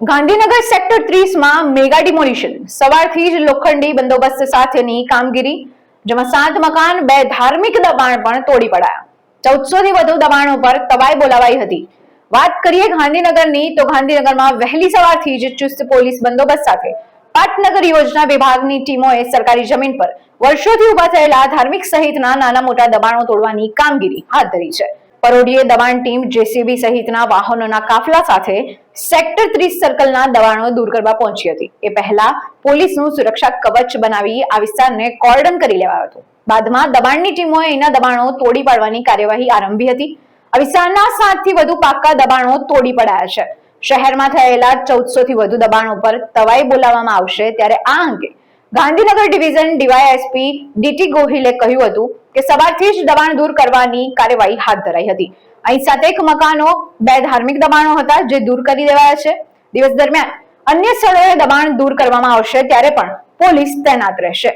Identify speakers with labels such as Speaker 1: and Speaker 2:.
Speaker 1: Gandhinagar sector ત્રીસમાં mega demolition. સવારથી જ લોખંડી બંદોબસ્ત સાથેની કામગીરી, જેમાં સાત મકાન, બે ધાર્મિક દબાણ પણ તોડી પડાયા. ચૌદસો થી વધુ દબાણો પર તવાઈ બોલાવાઈ હતી. વાત કરીએ ગાંધીનગરની, તો ગાંધીનગરમાં વહેલી સવારથી જ ચુસ્ત પોલીસ બંદોબસ્ત સાથે પાટનગર યોજના વિભાગની ટીમોએ સરકારી જમીન પર વર્ષોથી ઊભા થયેલા ધાર્મિક સહિતના નાના મોટા દબાણો તોડવાની કામગીરી હાથ ધરી છે. પરોઢીએ દબાણ ટીમ જેસીબી સહિતના વાહનોના કાફલા સાથે સેક્ટર ત્રીસ સર્કલના દબાણો દૂર કરવા પહોંચી હતી. એ પહેલા પોલીસનું સુરક્ષા કવચ બનાવી આ વિસ્તારને કોર્ડન કરી લેવાયો હતો. બાદમાં દબાણની ટીમોએ એના દબાણો તોડી પાડવાની કાર્યવાહી આરંભી હતી. આ વિસ્તારના સાતથી વધુ પાક્કા દબાણો તોડી પડાયા છે. શહેરમાં થયેલા ચૌદસો થી વધુ દબાણો પર તવાઈ બોલાવવામાં આવશે ત્યારે આ અંગે Gandhinagar division DYSP D T ગોહિલે કહ્યું હતું કે સવારથી જ દબાણ દૂર કરવાની કાર્યવાહી હાથ ધરાઈ હતી. અહીં સાતેક મકાનો, બે ધાર્મિક દબાણો હતા જે દૂર કરી દેવાયા છે. દિવસ દરમિયાન અન્ય સ્થળોએ દબાણ દૂર કરવામાં આવશે ત્યારે પણ પોલીસ તૈનાત રહેશે.